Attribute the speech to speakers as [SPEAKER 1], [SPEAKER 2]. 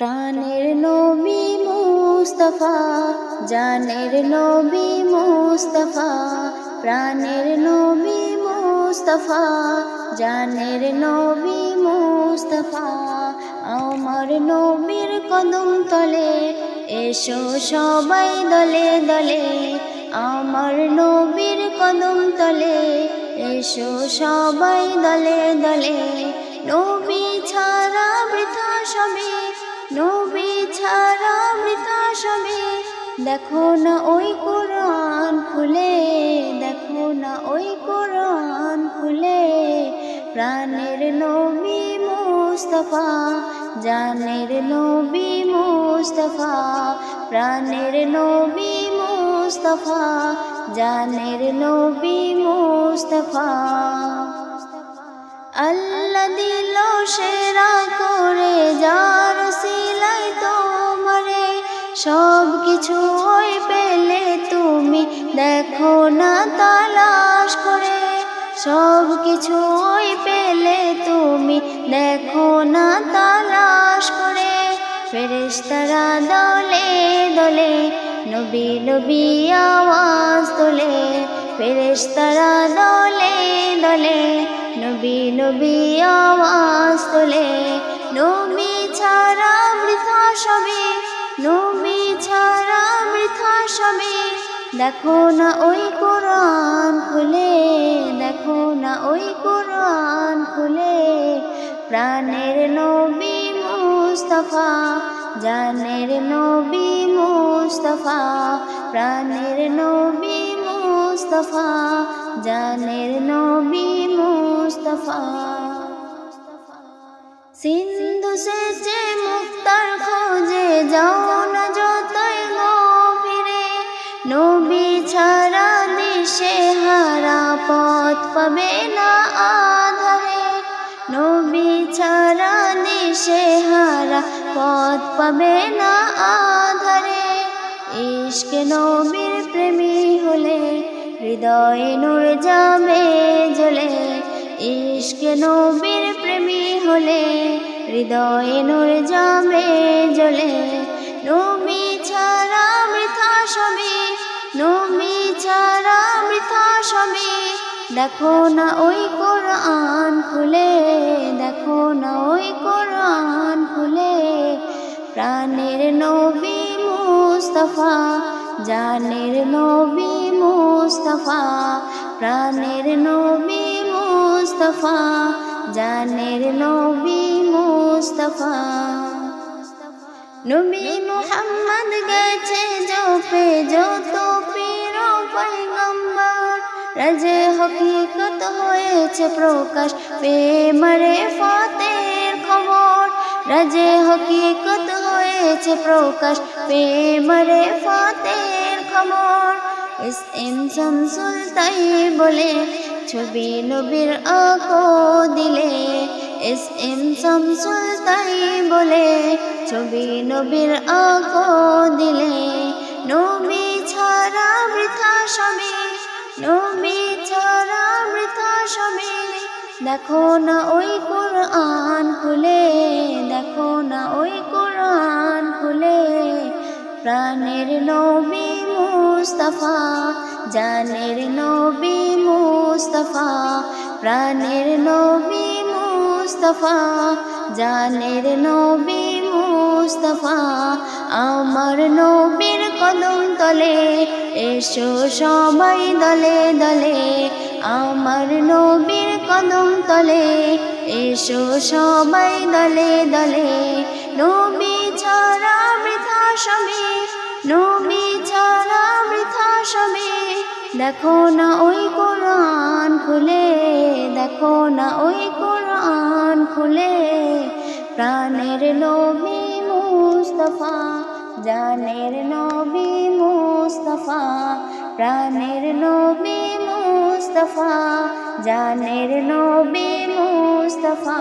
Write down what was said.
[SPEAKER 1] প্রাণের নবী মুস্তফা, জানের নবী মুস্তফা, প্রাণের নবী মুস্তফা, জানের নবী মুস্তফা। আমার নবীর কদম তলে এসো সবাই দলে দলে। আমার নবীর কদম তলে এসো সবাই দলে দলে। নবী দেখো না ওই কোরআন খুলে, দেখো না ওই কোরআন খুলে। প্রাণের নবী মুস্তফা, জানের নবী মুস্তফা, প্রাণের নবী মুস্তফা, জানের নবী মুস্তফা। আল্লাহ দিল সেরা সব কিছু ওই পেলে তুমি দেখো না তালাশ করে। সব কিছু ওই পেলে তুমি দেখো না তালাশ করে। ফেরেশতারা দলে দলে, নবী নবী আওয়াজ তোলে। ফেরেশতারা দলে দলে, নবী নবী আওয়াজ তোলে। নবী দেখো না ওই কোরআন খুলে, দেখো না ওই কোরআন খুলে। প্রাণের নবী মুস্তফা, জানের নবী মুস্তফা, প্রাণের নবী মুস্তফা, জানের নবী মুস্তফা। সিন্ধু সেচে ছাড়া দিশে হারা পথ পাবে না আধারে। নবী ছাড়া দিশে হারা পথ পাবে না আধারে। ইশক নবীর প্রেমী হলে, হৃদয়ে নূর যাবে জ্বলে। ইশক নবীর প্রেমী হলে, হৃদয়ে নূর যাবে জ্বলে। দেখো না ওই কোরআন খুলে, দেখো না ওই কোরআন খুলে। প্রাণের নবী মুস্তফা, জানের নবী মুস্তফা, প্রাণের নবী মুস্তফা, জানের নবী মুস্তফা। নবী মোহাম্মদ গেছে জপে, যত পীর পৈগম্বর রাজে হকিকত হয়েছে প্রকাশ, প্রেমরে ফতের খবর। রাজে হকিকত হয়েছে প্রকাশ, প্রেমরে ফতের খবর। এস এম শামসুল তাই বলে, ছবি নবীর আঁকো দিলে। এস এম শামসুল তাই বলে, ছবি নবীর আঁকো দিলে। দেখো না ওই কোরআন খুলে, দেখো না ওই কোরআন খুলে। প্রাণের নবী মুস্তফা, জানের নবী মুস্তফা, প্রাণের নবী মুস্তফা, জানের নবী মুস্তফা। আমার নবীর কদম তলে, এসো সবাই দলে দলে আমার নবীর কদম তলে এসো সবাই দলে দলে। নবী ছাড়া বৃথা সবে, নবী ছাড়া বৃথা সবে। দেখো না ওই কোরআন খুলে, দেখো না ওই কোরআন খুলে। প্রাণের নবী মুস্তফা, জানের নবী মুস্তফা, প্রাণের নবী মুস্তফা জানের নবী মুস্তফা।